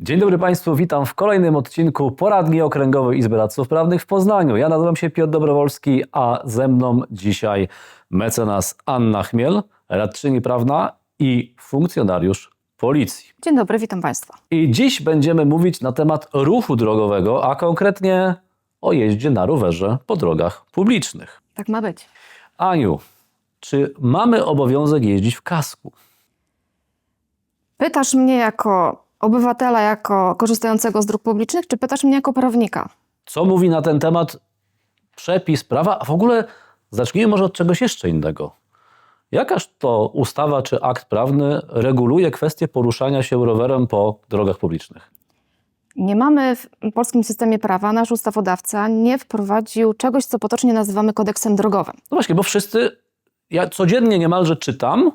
Dzień dobry Państwu, witam w kolejnym odcinku Poradni Okręgowej Izby Radców Prawnych w Poznaniu. Ja nazywam się Piotr Dobrowolski, a ze mną dzisiaj mecenas Anna Chmiel, radczyni prawna i funkcjonariusz policji. Dzień dobry, witam Państwa. I dziś będziemy mówić na temat ruchu drogowego, a konkretnie o jeździe na rowerze po drogach publicznych. Tak ma być. Aniu, czy mamy obowiązek jeździć w kasku? Pytasz mnie jako obywatela, jako korzystającego z dróg publicznych, czy pytasz mnie jako prawnika? Co mówi na ten temat przepis prawa? A w ogóle zacznijmy może od czegoś jeszcze innego. Jakaż to ustawa czy akt prawny reguluje kwestię poruszania się rowerem po drogach publicznych? Nie mamy w polskim systemie prawa, nasz ustawodawca nie wprowadził czegoś, co potocznie nazywamy kodeksem drogowym. No właśnie, bo wszyscy, ja codziennie niemalże czytam,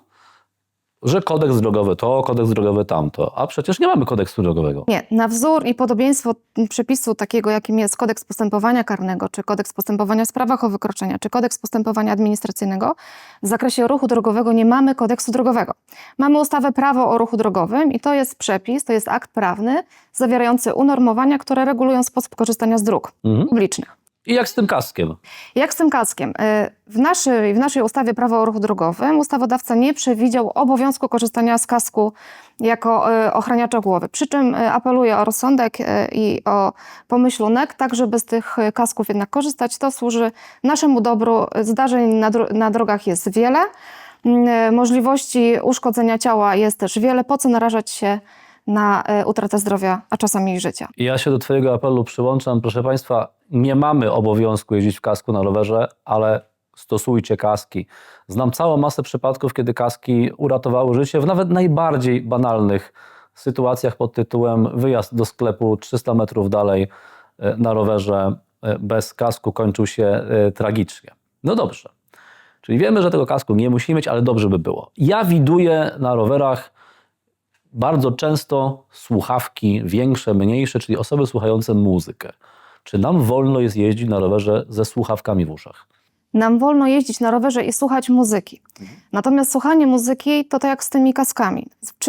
że kodeks drogowy to, kodeks drogowy tamto, a przecież nie mamy kodeksu drogowego. Nie, na wzór i podobieństwo przepisu takiego, jakim jest kodeks postępowania karnego, czy kodeks postępowania w sprawach o wykroczenia, czy kodeks postępowania administracyjnego, w zakresie ruchu drogowego nie mamy kodeksu drogowego. Mamy ustawę prawo o ruchu drogowym i to jest przepis, to jest akt prawny zawierający unormowania, które regulują sposób korzystania z dróg Mhm. publicznych. I jak z tym kaskiem? Jak z tym kaskiem? Y, W naszej, w naszej ustawie prawo o ruchu drogowym ustawodawca nie przewidział obowiązku korzystania z kasku jako y, ochraniacza głowy. Przy czym y, apeluję o rozsądek i o pomyślunek, tak żeby z tych kasków jednak korzystać. To służy naszemu dobru. Zdarzeń na, dro- na drogach jest wiele. Y, Możliwości uszkodzenia ciała jest też wiele. Po co narażać się na y, utratę zdrowia, a czasami i życia? Ja się do Twojego apelu przyłączam. Proszę Państwa, nie mamy obowiązku jeździć w kasku na rowerze, ale stosujcie kaski. Znam całą masę przypadków, kiedy kaski uratowały życie w nawet najbardziej banalnych sytuacjach pod tytułem wyjazd do sklepu 300 metrów dalej e, na rowerze e, bez kasku kończył się e, tragicznie. No dobrze. Czyli wiemy, że tego kasku nie musimy mieć, ale dobrze by było. Ja widuję na rowerach bardzo często słuchawki większe, mniejsze, czyli osoby słuchające muzykę. Czy nam wolno jest jeździć na rowerze ze słuchawkami w uszach? Nam wolno jeździć na rowerze i słuchać muzyki. Natomiast słuchanie muzyki to tak jak z tymi kaskami.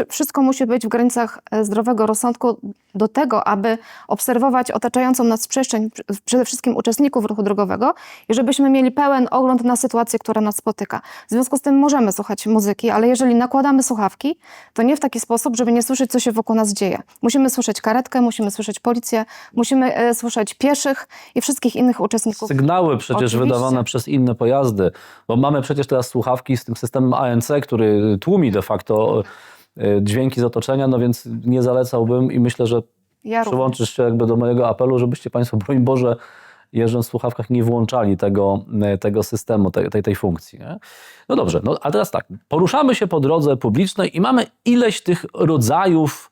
Wszystko musi być w granicach e, zdrowego rozsądku do tego, aby obserwować otaczającą nas przestrzeń, pr- przede wszystkim uczestników ruchu drogowego i żebyśmy mieli pełen ogląd na sytuację, która nas spotyka. W związku z tym możemy słuchać muzyki, ale jeżeli nakładamy słuchawki, to nie w taki sposób, żeby nie słyszeć, co się wokół nas dzieje. Musimy słyszeć karetkę, musimy słyszeć policję, musimy e, słyszeć pieszych i wszystkich innych uczestników. Sygnały przecież Oczywiście. wydawane przez inne pojazdy, bo mamy przecież teraz słuchawki z tym systemem ANC, który tłumi de facto e, dźwięki z otoczenia, no więc nie zalecałbym i myślę, że Ja przyłączysz się jakby do mojego apelu, żebyście Państwo, broń Boże, jeżdżąc w słuchawkach, nie włączali tego, e, tego systemu, tej, tej, tej funkcji. Nie? No dobrze, no a teraz tak, poruszamy się po drodze publicznej i mamy ileś tych rodzajów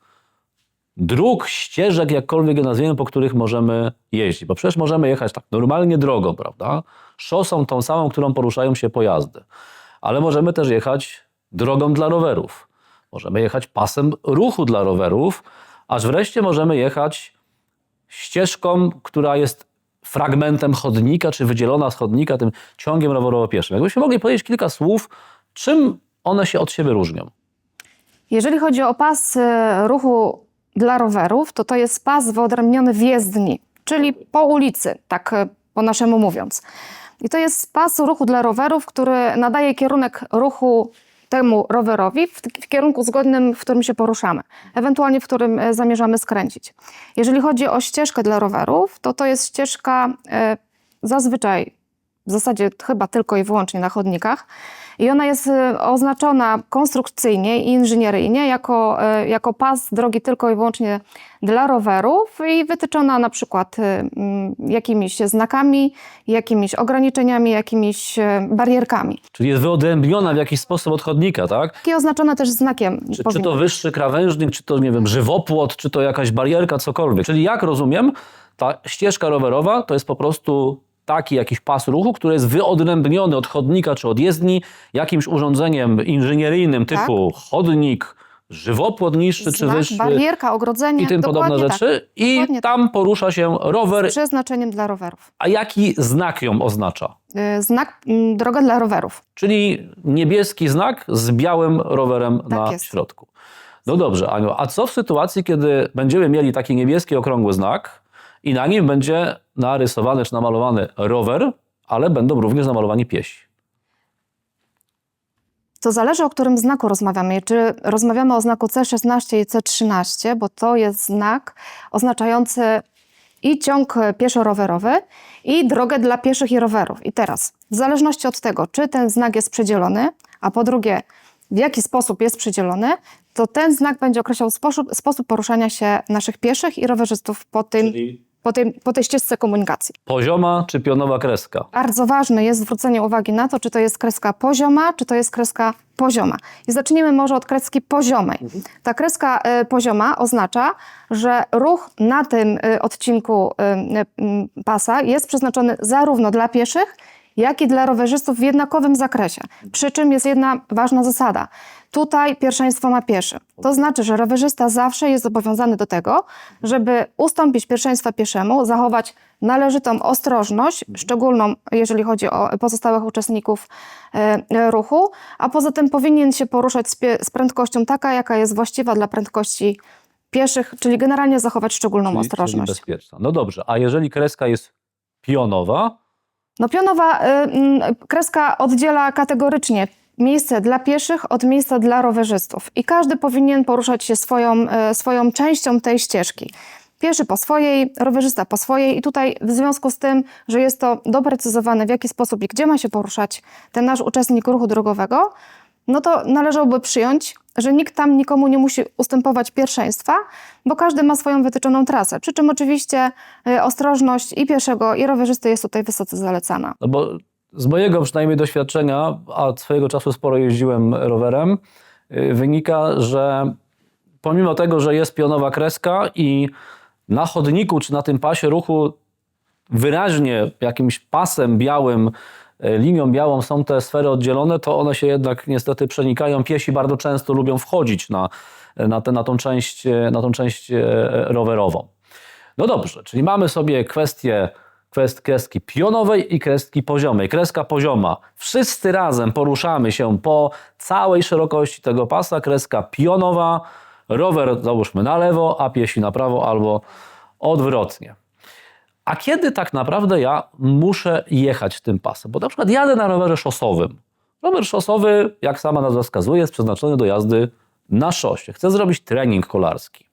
dróg, ścieżek, jakkolwiek je nazwiemy, po których możemy jeździć. Bo przecież możemy jechać tak normalnie drogą, prawda? Szosą tą samą, którą poruszają się pojazdy. Ale możemy też jechać drogą dla rowerów. Możemy jechać pasem ruchu dla rowerów, aż wreszcie możemy jechać ścieżką, która jest fragmentem chodnika, czy wydzielona z chodnika, tym ciągiem rowerowo-pieszym. Jakbyśmy mogli powiedzieć kilka słów, czym one się od siebie różnią. Jeżeli chodzi o pas e, ruchu dla rowerów, to to jest pas wyodrębniony w jezdni, czyli po ulicy, tak e, po naszemu mówiąc. I to jest pas ruchu dla rowerów, który nadaje kierunek ruchu temu rowerowi w, w kierunku zgodnym, w którym się poruszamy, ewentualnie w którym e, zamierzamy skręcić. Jeżeli chodzi o ścieżkę dla rowerów, to to jest ścieżka e, zazwyczaj w zasadzie chyba tylko i wyłącznie na chodnikach. I ona jest e, oznaczona konstrukcyjnie i inżynieryjnie jako, e, jako pas drogi tylko i wyłącznie dla rowerów i wytyczona na przykład e, mm, jakimiś znakami, jakimiś ograniczeniami, jakimiś barierkami. Czyli jest wyodrębniona w jakiś sposób od chodnika, tak? I oznaczone też znakiem. Czy, czy to wyższy krawężnik, czy to, nie wiem, żywopłot, czy to jakaś barierka, cokolwiek. Czyli jak rozumiem, ta ścieżka rowerowa to jest po prostu taki jakiś pas ruchu, który jest wyodrębniony od chodnika czy od jezdni jakimś urządzeniem inżynieryjnym typu chodnik, żywopłot niższy czy wyższy barierka, ogrodzenie. i tym podobne rzeczy. I Dokładnie tam porusza się rower. Tak. Z przeznaczeniem dla rowerów. A jaki znak ją oznacza? Y, Znak mm, droga dla rowerów. Czyli niebieski znak z białym rowerem na Tak jest. środku. No dobrze, Aniu, a co w sytuacji, kiedy będziemy mieli taki niebieski okrągły znak i na nim będzie narysowany czy namalowany rower, ale będą również namalowani piesi? To zależy, o którym znaku rozmawiamy. Czy rozmawiamy o znaku C16 i C13, bo to jest znak oznaczający i ciąg pieszo-rowerowy, i drogę dla pieszych i rowerów. I teraz, w zależności od tego, czy ten znak jest przedzielony, a po drugie, w jaki sposób jest przedzielony, to ten znak będzie określał sposób, sposób poruszania się naszych pieszych i rowerzystów po, tym, po, tym, po tej ścieżce komunikacji. Pozioma czy pionowa kreska? Bardzo ważne jest zwrócenie uwagi na to, czy to jest kreska pozioma, czy to jest kreska pozioma. I zacznijmy może od kreski poziomej. Ta kreska y, pozioma oznacza, że ruch na tym y, odcinku y, y, pasa jest przeznaczony zarówno dla pieszych, jak i dla rowerzystów w jednakowym zakresie. Przy czym jest jedna ważna zasada. Tutaj pierwszeństwo ma pieszy. To znaczy, że rowerzysta zawsze jest zobowiązany do tego, żeby ustąpić pierwszeństwa pieszemu, zachować należytą ostrożność, szczególną jeżeli chodzi o pozostałych uczestników e, ruchu, a poza tym powinien się poruszać z, prędkością taka, jaka jest właściwa dla prędkości pieszych, czyli generalnie zachować szczególną Czyli, czyli ostrożność. bezpieczna. No dobrze, a jeżeli kreska jest pionowa, No pionowa y, mm, kreska oddziela kategorycznie miejsce dla pieszych od miejsca dla rowerzystów i każdy powinien poruszać się swoją, y, swoją częścią tej ścieżki. Pieszy po swojej, rowerzysta po swojej i tutaj w związku z tym, że jest to doprecyzowane w jaki sposób i gdzie ma się poruszać ten nasz uczestnik ruchu drogowego, no to należałoby przyjąć, że nikt tam nikomu nie musi ustępować pierwszeństwa, bo każdy ma swoją wytyczoną trasę. Przy czym oczywiście y, ostrożność i pieszego, i rowerzysty jest tutaj wysoce zalecana. no bo z mojego przynajmniej doświadczenia, a swojego czasu sporo jeździłem rowerem, yy, wynika, że pomimo tego, że jest pionowa kreska i na chodniku czy na tym pasie ruchu wyraźnie jakimś pasem białym, linią białą są te sfery oddzielone, to one się jednak niestety przenikają. Piesi bardzo często lubią wchodzić na, na, te, na, tą, część, e, na tą część e, rowerową. No dobrze, czyli mamy sobie kwestię kwest, kreski pionowej i kreski poziomej. Kreska pozioma. Wszyscy razem poruszamy się po całej szerokości tego pasa. Kreska pionowa, rower załóżmy na lewo, a piesi na prawo albo odwrotnie. A kiedy tak naprawdę ja muszę jechać tym pasem? Bo na przykład jadę na rowerze szosowym. Rower szosowy, jak sama nazwa wskazuje, jest przeznaczony do jazdy na szosie. Chcę zrobić trening kolarski.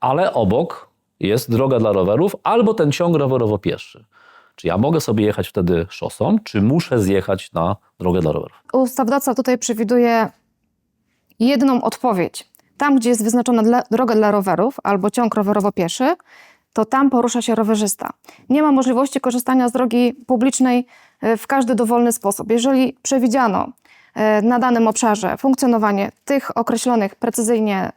Ale obok jest droga dla rowerów albo ten ciąg rowerowo-pieszy. Czy ja mogę sobie jechać wtedy szosą, czy muszę zjechać na drogę dla rowerów? Ustawodawca tutaj przewiduje jedną odpowiedź. Tam, gdzie jest wyznaczona droga dla rowerów albo ciąg rowerowo-pieszy, to tam porusza się rowerzysta. Nie ma możliwości korzystania z drogi publicznej e, w każdy dowolny sposób. Jeżeli przewidziano e, na danym obszarze funkcjonowanie tych określonych precyzyjnie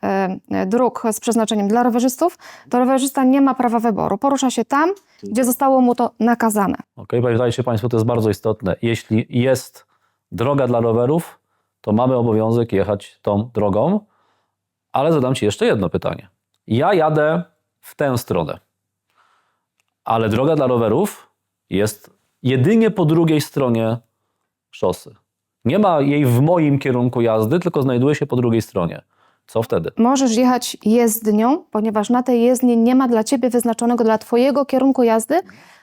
e, dróg z przeznaczeniem dla rowerzystów, to rowerzysta nie ma prawa wyboru. Porusza się tam, gdzie zostało mu to nakazane. Ok, pamiętajcie Państwo, to jest bardzo istotne. Jeśli jest droga dla rowerów, to mamy obowiązek jechać tą drogą, ale zadam Ci jeszcze jedno pytanie. Ja jadę w tę stronę, ale droga dla rowerów jest jedynie po drugiej stronie szosy. Nie ma jej w moim kierunku jazdy, tylko znajduje się po drugiej stronie. Co wtedy? Możesz jechać jezdnią, ponieważ na tej jezdni nie ma dla ciebie wyznaczonego dla twojego kierunku jazdy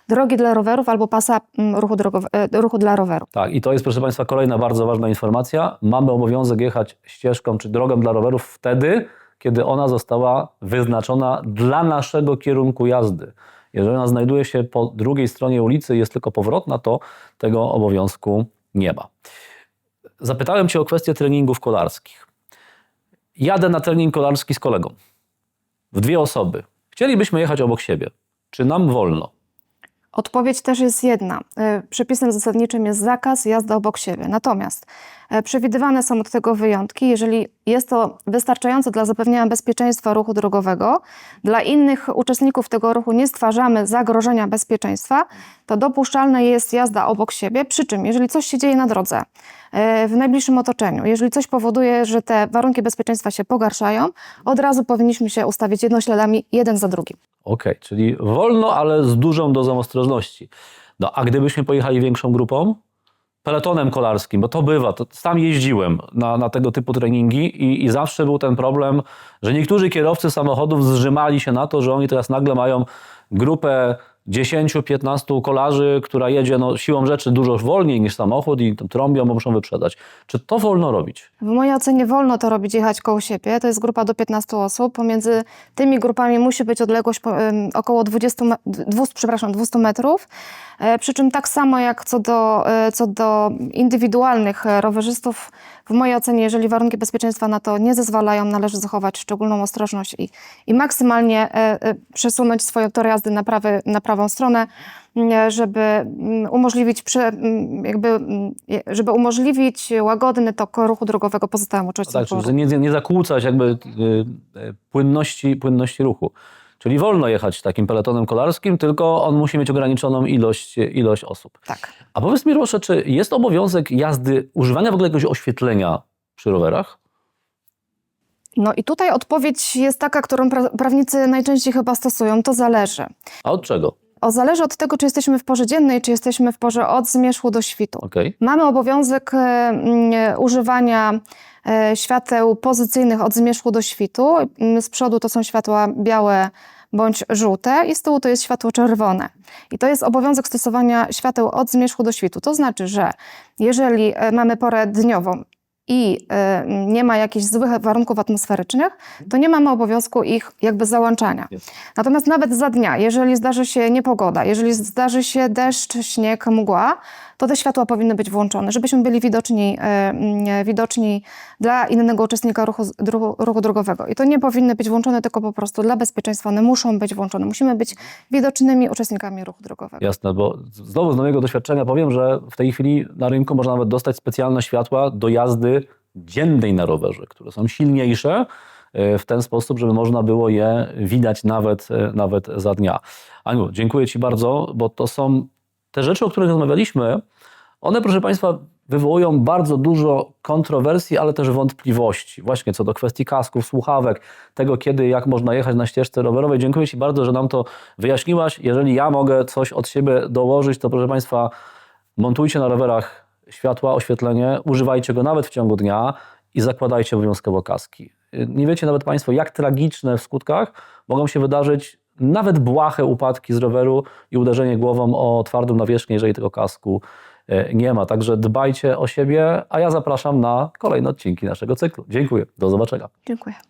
drogi dla rowerów albo pasa mm, ruchu, drogowe, e, ruchu dla roweru. Tak, i to jest, proszę Państwa, kolejna bardzo ważna informacja. Mamy obowiązek jechać ścieżką czy drogą dla rowerów wtedy, kiedy ona została wyznaczona dla naszego kierunku jazdy. Jeżeli ona znajduje się po drugiej stronie ulicy i jest tylko powrotna, to tego obowiązku nie ma. Zapytałem Cię o kwestię treningów kolarskich. Jadę na trening kolarski z kolegą. W dwie osoby. Chcielibyśmy jechać obok siebie. Czy nam wolno? Odpowiedź też jest jedna. E, Przepisem zasadniczym jest zakaz jazdy obok siebie. Natomiast e, przewidywane są od tego wyjątki, jeżeli jest to wystarczające dla zapewnienia bezpieczeństwa ruchu drogowego, dla innych uczestników tego ruchu nie stwarzamy zagrożenia bezpieczeństwa, to dopuszczalna jest jazda obok siebie. Przy czym, jeżeli coś się dzieje na drodze, e, w najbliższym otoczeniu, jeżeli coś powoduje, że te warunki bezpieczeństwa się pogarszają, od razu powinniśmy się ustawić jednośladami jeden za drugim. Okej, czyli wolno, ale z dużą dozą ostrożności. No a gdybyśmy pojechali większą grupą, peletonem kolarskim, bo to bywa, to sam jeździłem na, na tego typu treningi i, i zawsze był ten problem, że niektórzy kierowcy samochodów zrzymali się na to, że oni teraz nagle mają grupę 10-15 kolarzy, która jedzie no, siłą rzeczy dużo wolniej niż samochód i trąbią, bo muszą wyprzedać. Czy to wolno robić? W mojej ocenie wolno to robić, jechać koło siebie. To jest grupa do 15 osób. Pomiędzy tymi grupami musi być odległość około 20, me- 200, przepraszam, 200 metrów. E, Przy czym tak samo jak co do, e, co do indywidualnych e, rowerzystów, w mojej ocenie, jeżeli warunki bezpieczeństwa na to nie zezwalają, należy zachować szczególną ostrożność i, i maksymalnie przesunąć swoją tor jazdy na, prawy, na prawą stronę, m, żeby mm, umożliwić, mm, jakby, mm, żeby umożliwić łagodny tok ruchu drogowego pozostałym uczestnikom Tak, czyli nie, nie zakłócać jakby y, płynności, płynności ruchu. Czyli wolno jechać takim peletonem kolarskim, tylko on musi mieć ograniczoną ilość, ilość osób. Tak. A powiedz mi proszę, czy jest obowiązek jazdy, używania w ogóle jakiegoś oświetlenia przy rowerach? No i tutaj odpowiedź jest taka, którą pra- prawnicy najczęściej chyba stosują. To zależy. A od czego? O, zależy od tego, czy jesteśmy w porze dziennej, czy jesteśmy w porze od zmierzchu do świtu. Okej. Mamy obowiązek e, mm, używania e, świateł pozycyjnych od zmierzchu do świtu. Mm, Z przodu to są światła białe bądź żółte i z tyłu to jest światło czerwone. I to jest obowiązek stosowania świateł od zmierzchu do świtu. To znaczy, że jeżeli e, mamy porę dniową i e, nie ma jakichś złych warunków atmosferycznych, to nie mamy obowiązku ich jakby załączania. Natomiast nawet za dnia, jeżeli zdarzy się niepogoda, jeżeli zdarzy się deszcz, śnieg, mgła, to te światła powinny być włączone, żebyśmy byli widoczni, e, mm, widoczni dla innego uczestnika ruchu, ruchu, drogowego. I to nie powinny być włączone tylko po prostu dla bezpieczeństwa, one muszą być włączone. Musimy być widocznymi uczestnikami ruchu drogowego. Jasne, bo znowu z nowego doświadczenia powiem, że w tej chwili na rynku można nawet dostać specjalne światła do jazdy dziennej na rowerze, które są silniejsze e, w ten sposób, żeby można było je widać nawet, e, nawet za dnia. Aniu, dziękuję Ci bardzo, bo to są te rzeczy, o których rozmawialiśmy, one, proszę Państwa, wywołują bardzo dużo kontrowersji, ale też wątpliwości, właśnie co do kwestii kasków, słuchawek, tego kiedy, jak można jechać na ścieżce rowerowej. Dziękuję Ci bardzo, że nam to wyjaśniłaś. Jeżeli ja mogę coś od siebie dołożyć, to proszę Państwa, montujcie na rowerach światła, oświetlenie, używajcie go nawet w ciągu dnia i zakładajcie obowiązkowo kaski. Nie wiecie nawet Państwo, jak tragiczne w skutkach mogą się wydarzyć nawet błahe upadki z roweru i uderzenie głową o twardą nawierzchnię, jeżeli tego kasku e, nie ma. Także dbajcie o siebie, a ja zapraszam na kolejne odcinki naszego cyklu. Dziękuję. Do zobaczenia. Dziękuję.